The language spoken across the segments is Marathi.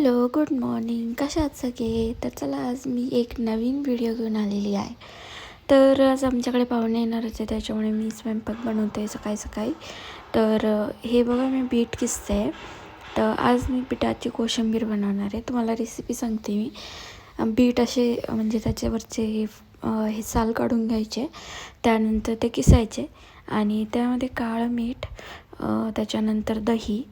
हॅलो गुड मॉर्निंग कशा सगळे? तर चला आज मी एक नवीन व्हिडिओ घेऊन आलेली आहे. तर आज आमच्याकडे पाहुणे येणारच आहे त्याच्यामुळे मी स्वयंपाक बनवते सकाळी सकाळी. तर हे बघा मी बीट किसते आहे. तर आज मी पिठाची कोशिंबीर बनवणार आहे. तुम्हाला रेसिपी सांगते मी. बीट असे म्हणजे त्याच्यावरचे हे हे साल काढून घ्यायचे. त्यानंतर ते किसायचे. आणि त्यामध्ये काळं मीठ त्याच्यानंतर दही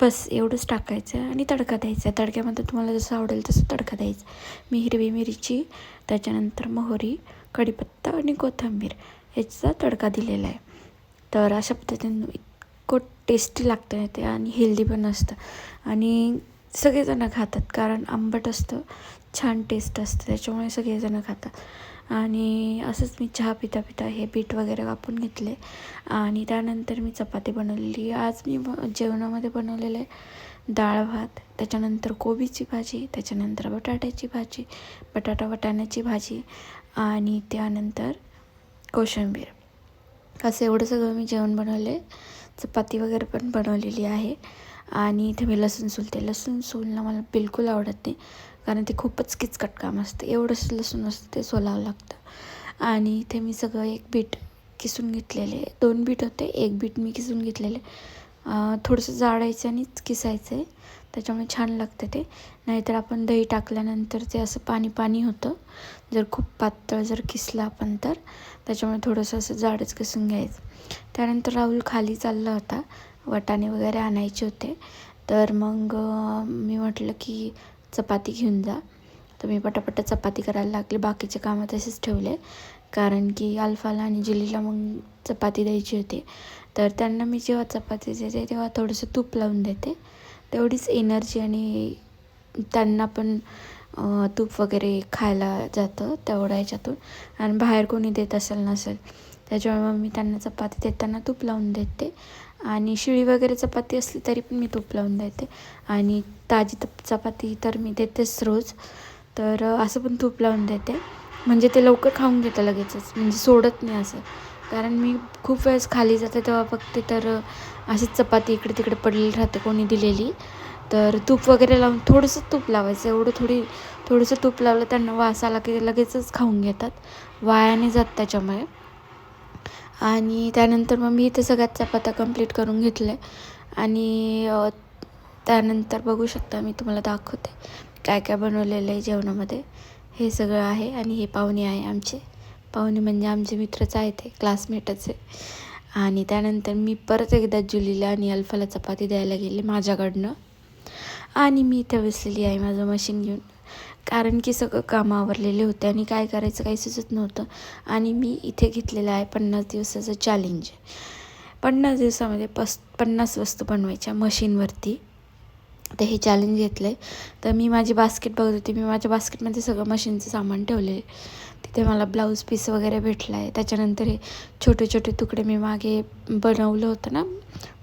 बस एवढंच टाकायचं आणि तडका द्यायचा. तडक्यामध्ये तुम्हाला जसं आवडेल तसं तडका द्यायचा. मी हिरवी मिरची त्याच्यानंतर मोहरी कढीपत्ता आणि कोथिंबीर ह्याचा तडका दिलेला आहे. तर अशा पद्धतीने इतकं टेस्टी लागतं ना ते आणि हेल्दी पण असतं. आणि सगळेजणं खातात कारण आंबट असतं छान टेस्ट असतं त्याच्यामुळे सगळेजणं खातात. आणि असंच मी चहा पिता पिता हे बीट वगैरे कापून घेतले. आणि त्यानंतर मी चपाती बनवलेली. आज मी जेवणामध्ये बनवलेलं आहे डाळ भात त्याच्यानंतर कोबीची भाजी त्याच्यानंतर बटाट्याची भाजी बटाटा वाटाण्याची भाजी आणि त्यानंतर कोशिंबीर. असं एवढं सगळं मी जेवण बनवले. चपाती वगैरे पण बनवलेली आहे. आणि इथे मी लसूण सुलते. लसूण सोलणं मला बिलकुल आवडत नाही. कारण ते खूपच किचकट काम असतं. एवढंच लसूण असतं ते सोलावं लागतं. आणि ते मी सगळं एक बीट किसून घेतलेले. दोन बीट होते एक बीट मी किसून घेतलेले. थोडंसं जाडायचं आणि किसायचं आहे त्याच्यामुळे छान लागतं ते. नाहीतर आपण दही टाकल्यानंतर ते असं पाणी पाणी होतं. जर खूप पातळ जर किसलं आपण तर. त्याच्यामुळे थोडंसं असं जाडच किसून घ्यायचं. त्यानंतर राहुल खाली चालला होता. वटाणे वगैरे आणायचे होते. तर मग मी म्हटलं की चपाती घेऊन जा. तर मी पटापट चपाती करायला लागले. बाकीचे कामं तसेच ठेवले. कारण की अल्फाला आणि जिलीला मग चपाती द्यायची होती. तर त्यांना मी जेव्हा चपाती देते तेव्हा थोडंसं तूप लावून देते. तेवढीच एनर्जी आणि त्यांना पण तूप वगैरे खायला जातं तेवढ्या ह्याच्यातून आणि बाहेर कोणी देत असेल नसेल. त्याच्यामुळे मग मी त्यांना चपाती देताना तूप लावून देते. आणि शिळी वगैरे चपाती असली तरी पण मी तूप लावून देते. आणि ताजी तप चपाती तर मी देतेच रोज. तर असं पण तूप लावून देते. म्हणजे ते लवकर खाऊन घेतं लगेचच. म्हणजे सोडत नाही असं. कारण मी खूप वेळेस खाली जाते तेव्हा बघते तर अशीच चपाती इकडे तिकडे पडलेली राहते कोणी दिलेली. तर तूप वगैरे लावून थोडंसं तूप लावायचं. एवढं थोडी थोडंसं तूप लावलं त्यांना वास आला की लगेचच खाऊन घेतात. वायाने जात त्याच्यामुळे. आणि त्यानंतर मग मी इथे सगळ्यात चपात्या कंप्लीट करून घेतल्या आणि त्यानंतर बघू शकता मी तुम्हाला दाखवते काय काय बनवलेलं आहे जेवणामध्ये. हे सगळं आहे आणि हे पाहुणे आहे आमचे. पाहुणे म्हणजे आमचे मित्रच आहेत ते क्लासमेटच आहे आणि त्यानंतर मी परत एकदा जुलीला आणि अल्फाला चपाती द्यायला गेले माझ्याकडनं. आणि मी इथे बसलेली आहे माझं मशीन घेऊन. कारण की सगळं कामं आवरलेले होते आणि काय करायचं काही सुचत नव्हतं. आणि मी इथे घेतलेलं आहे पन्नास दिवसाचं चॅलेंज पन्नास दिवसामध्ये पस पन्नास वस्तू बनवायच्या मशीनवरती. तर हे चॅलेंज घेतलं आहे तर मी माझी बास्केट बघत होती. मी माझ्या बास्केटमध्ये सगळं मशीनचं सामान ठेवले आहे. तिथे मला ब्लाऊज पीस वगैरे भेटला आहे त्याच्यानंतर हे छोटे छोटे तुकडे मी मागे बनवलं होतं ना?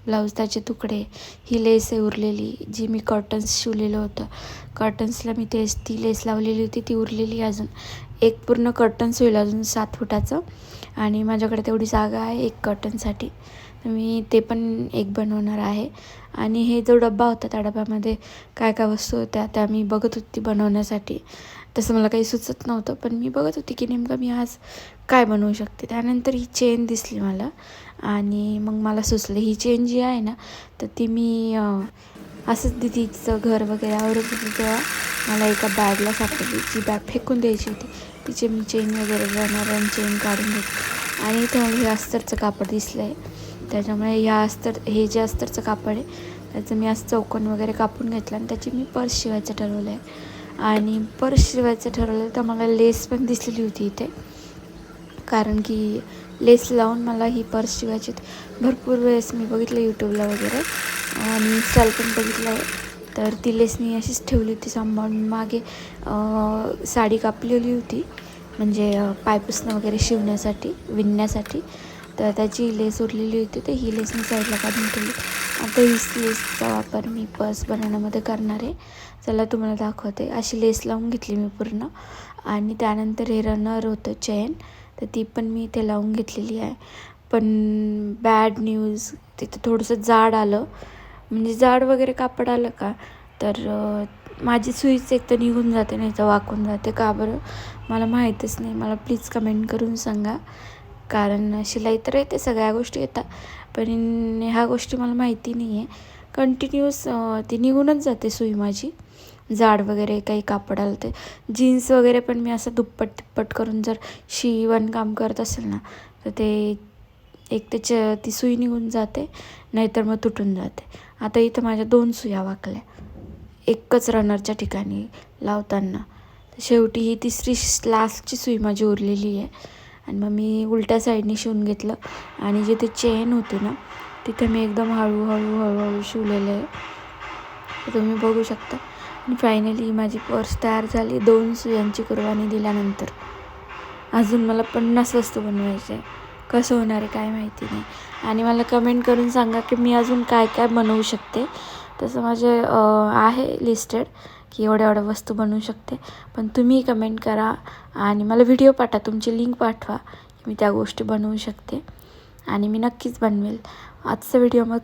ब्लाऊज तुकडे. ही लेस आहे उरलेली जी मी कॉटन्स शिवलेलं होतं. कॉटन्सला मी तेच ती लेस लावलेली होती ती उरलेली अजून. एक पूर्ण कर्टन्स होईल अजून सात फुटाचं. आणि माझ्याकडे तेवढी जागा आहे एक कर्टनसाठी तर मी ते पण एक बनवणार आहे. आणि हे जो डब्बा होता त्या डब्यामध्ये काय काय वस्तू होत्या त्या मी बघत होती बनवण्यासाठी. तसं मला काही सुचत नव्हतं पण मी बघत होती की नेमकं मी आज काय बनवू शकते. त्यानंतर ही चेन दिसली मला. आणि मग मला सुचलं ही चेन जी आहे ना तर ती मी असंच दिदीचं घर वगैरे आवडत होती तेव्हा मला एका बॅगला सापडली जी बॅग फेकून द्यायची होती. तिचे मी चेन वगैरे जाणार आणि चेन काढून घेतली आणि इथे मला हे अस्तरचं कापड दिसलं आहे त्याच्यामुळे या अस्तर हे जे अस्तरचं कापड आहे त्याचं मी आज चौकोन वगैरे कापून घेतलं आणि त्याची मी पर्स शिवायचं ठरवलं आहे आणि पर्स शिवायचं ठरवलं तर मला लेस पण दिसलेली होती इथे. कारण की लेस लावून मला ही पर्स शिवायची भरपूर वेळेस मी बघितलं यूट्यूबला वगैरे. आणि स्टॉल पण बघितलं. आहे तर ती लेस मी अशीच ठेवली होती सांभाळून. मागे साडी कापलेली होती म्हणजे पायपुसणं वगैरे शिवण्यासाठी विणण्यासाठी. तर त्याची लेस उरलेली होती तर ही लेस मी साईडला काढून ठेवली. आता हीच लेसचा वापर मी पर्स बनवण्यामध्ये करणार आहे. चला तुम्हाला दाखवते. अशी लेस लावून घेतली मी पूर्ण. आणि त्यानंतर हे रनर होतं चेन. तर ती पण मी इथे लावून घेतलेली आहे. पण बॅड न्यूज तिथं थोडंसं जाड आलं. म्हणजे जाड वगैरे कापड आलं का तर माझी सुईच एक तर निघून जाते नाही तर वाकून जाते. का बरं? मला माहीतच नाही. मला प्लीज कमेंट करून सांगा. कारण शिलाई तर येते सगळ्या गोष्टी येतात. पण ह्या गोष्टी मला माहिती नाही आहे कंटिन्यूस ती निघूनच जाते सुई माझी. जाड वगैरे काही कापड आलं ते जीन्स वगैरे पण मी असं दुप्पट तिप्पट करून जर शिवण काम करत असेल ना तर ते एक त्याच्या ती सुई निघून जाते नाहीतर मग तुटून जाते. आता इथं माझ्या दोन सुया वाकल्या. एकच रनरच्या ठिकाणी लावताना. शेवटी ही तिसरी लास्टची सुई माझी उरलेली आहे. आणि मग मी उलट्या साईडने शिवून घेतलं. आणि जिथे चेन होती ना तिथे मी एकदम हळूहळू हळूहळू शिवलेलं आहे. तुम्ही बघू शकता. आणि फायनली माझी पर्स तयार झाली. दोन सुयांची कुर्बानी दिल्यानंतर. अजून मला पन्नास वस्तू बनवायचे आहे कसं होणार आहे काय माहिती नाही. आणि मला कमेंट करून सांगा की मी अजून काय काय बनवू शकते. तसं माझे आहे लिस्टेड की एवढ्या एवढ्या वस्तू बनवू शकते. पण तुम्ही कमेंट करा आणि मला व्हिडिओ पाठवा. तुमची लिंक पाठवा की मी त्या गोष्टी बनवू शकते. आणि मी नक्कीच बनवेल. आजचा व्हिडिओ मग